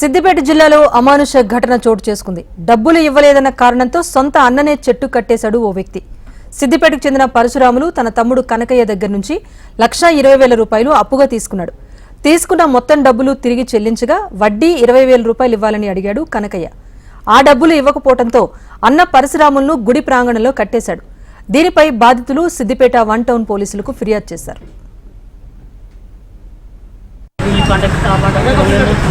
సిద్దిపేట జిల్లాలో అమానుష ఘటన చోటు చేసుకుంది. డబ్బులు ఇవ్వలేదన్న కారణంతో సొంత అన్ననే చెట్టు కట్టేశాడు ఓ వ్యక్తి. సిద్దిపేటకు చెందిన పరశురాములు తన తమ్ముడు కనకయ్య దగ్గర నుంచి లక్షా ఇరవై వేల రూపాయలు అప్పుగా తీసుకున్నాడు. తీసుకున్న మొత్తం డబ్బులు తిరిగి చెల్లించగా వడ్డీ ఇరవై వేల రూపాయలు ఇవ్వాలని అడిగాడు కనకయ్య. ఆ డబ్బులు ఇవ్వకపోవడంతో అన్న పరశురాములను గుడి ప్రాంగణంలో కట్టేశాడు. దీనిపై బాధితులు సిద్దిపేట వన్ టౌన్ పోలీసులకు ఫిర్యాదు చేశారు.